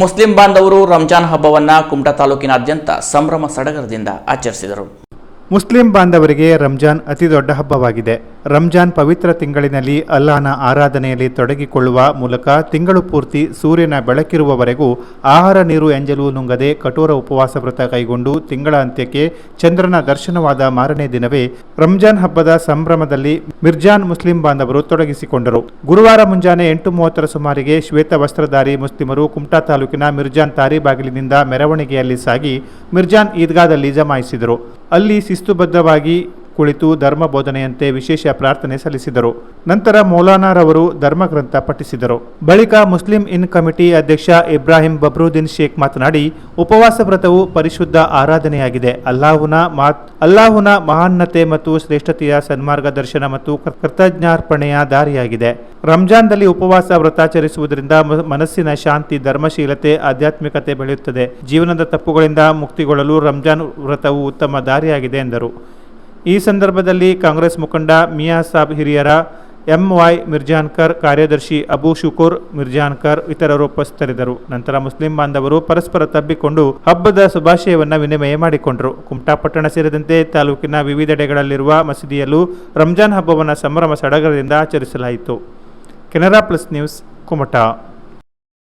Muslim ಬಾಂಧವರು ರಂಜಾನ್ ಹಬ್ಬವನ್ನು ಕುಮಟಾ ತಾಲೂಕಿನಾದ್ಯಂತ ಸಂಭ್ರಮ ಸಡಗರದಿಂದ ಆಚರಿಸಿದರು. ಮುಸ್ಲಿಂ ಬಾಂಧವರಿಗೆ ರಂಜಾನ್ ಅತಿ ದೊಡ್ಡ ಹಬ್ಬವಾಗಿದೆ. ರಂಜಾನ್ ಪವಿತ್ರ ತಿಂಗಳಿನಲ್ಲಿ ಅಲ್ಲಾಹನ ಆರಾಧನೆಯಲ್ಲಿ ತೊಡಗಿಕೊಳ್ಳುವ ಮೂಲಕ ತಿಂಗಳು ಪೂರ್ತಿ ಸೂರ್ಯನ ಬೆಳಕಿರುವವರೆಗೂ ಆಹಾರ, ನೀರು, ಎಂಜಲು ನುಂಗದೆ ಕಠೋರ ಉಪವಾಸ ವ್ರತ ಕೈಗೊಂಡು ತಿಂಗಳ ಅಂತ್ಯಕ್ಕೆ ಚಂದ್ರನ ದರ್ಶನವಾದ ಮಾರನೇ ದಿನವೇ ರಂಜಾನ್ ಹಬ್ಬದ ಸಂಭ್ರಮದಲ್ಲಿ ಮಿರ್ಜಾನ್ ಮುಸ್ಲಿಂ ಬಾಂಧವರು ತೊಡಗಿಸಿಕೊಂಡರು. ಗುರುವಾರ ಮುಂಜಾನೆ ಎಂಟು ಮೂವತ್ತರ ಸುಮಾರಿಗೆ ಶ್ವೇತ ವಸ್ತ್ರಧಾರಿ ಮುಸ್ಲಿಮರು ಕುಮಟಾ ತಾಲೂಕಿನ ಮಿರ್ಜಾನ್ ತಾರಿಬಾಗಿಲಿನಿಂದ ಮೆರವಣಿಗೆಯಲ್ಲಿ ಸಾಗಿ ಮಿರ್ಜಾನ್ ಈದ್ಗಾದಲ್ಲಿ ಜಮಾಯಿಸಿದರು. ಅಲ್ಲಿ ಶಿಸ್ತುಬದ್ಧವಾಗಿ ಕುಳಿತು ಧರ್ಮ ಬೋಧನೆಯಂತೆ ವಿಶೇಷ ಪ್ರಾರ್ಥನೆ ಸಲ್ಲಿಸಿದರು. ನಂತರ ಮೌಲಾನಾರವರು ಧರ್ಮಗ್ರಂಥ ಪಠಿಸಿದರು. ಬಳಿಕ ಮುಸ್ಲಿಂ ಇನ್ ಕಮಿಟಿ ಅಧ್ಯಕ್ಷ ಇಬ್ರಾಹಿಂ ಬಬ್ರುದ್ದೀನ್ ಶೇಖ್ ಮಾತನಾಡಿ, ಉಪವಾಸ ವ್ರತವು ಪರಿಶುದ್ಧ ಆರಾಧನೆಯಾಗಿದೆ. ಅಲ್ಲಾಹುನ ಮಾತ್, ಅಲ್ಲಾಹುನ ಮಹಾನ್ನತೆ ಮತ್ತು ಶ್ರೇಷ್ಠತೆಯ ಸನ್ಮಾರ್ಗ ದರ್ಶನ ಮತ್ತು ಕೃತಜ್ಞಾರ್ಪಣೆಯ ದಾರಿಯಾಗಿದೆ. ರಂಜಾನ್ದಲ್ಲಿ ಉಪವಾಸ ವ್ರತಾಚರಿಸುವುದರಿಂದ ಮನಸ್ಸಿನ ಶಾಂತಿ, ಧರ್ಮಶೀಲತೆ, ಆಧ್ಯಾತ್ಮಿಕತೆ ಬೆಳೆಯುತ್ತದೆ. ಜೀವನದ ತಪ್ಪುಗಳಿಂದ ಮುಕ್ತಿಗೊಳ್ಳಲು ರಂಜಾನ್ ವ್ರತವು ಉತ್ತಮ ದಾರಿಯಾಗಿದೆ ಎಂದರು. ಈ ಸಂದರ್ಭದಲ್ಲಿ ಕಾಂಗ್ರೆಸ್ ಮುಖಂಡ ಮಿಯಾ ಸಾಬ್ ಹಿರಿಯರ ಎಂ ವೈ ಮಿರ್ಜಾನ್ಕರ್, ಕಾರ್ಯದರ್ಶಿ ಅಬು ಶುಕೂರ್ ಮಿರ್ಜಾನ್ಕರ್ ಇತರರು ಉಪಸ್ಥಿತರಿದ್ದರು. ನಂತರ ಮುಸ್ಲಿಂ ಬಾಂಧವರು ಪರಸ್ಪರ ತಬ್ಬಿಕೊಂಡು ಹಬ್ಬದ ಶುಭಾಶಯವನ್ನ ವಿನಿಮಯ ಮಾಡಿಕೊಂಡರು. ಕುಮಟಾಪಟ್ಟಣ ಸೇರಿದಂತೆ ತಾಲೂಕಿನ ವಿವಿಧೆಡೆಗಳಲ್ಲಿರುವ ಮಸೀದಿಯಲ್ಲೂ ರಂಜಾನ್ ಹಬ್ಬವನ್ನು ಸಂಭ್ರಮ ಸಡಗರದಿಂದ ಆಚರಿಸಲಾಯಿತು. Canara plus news Kumta.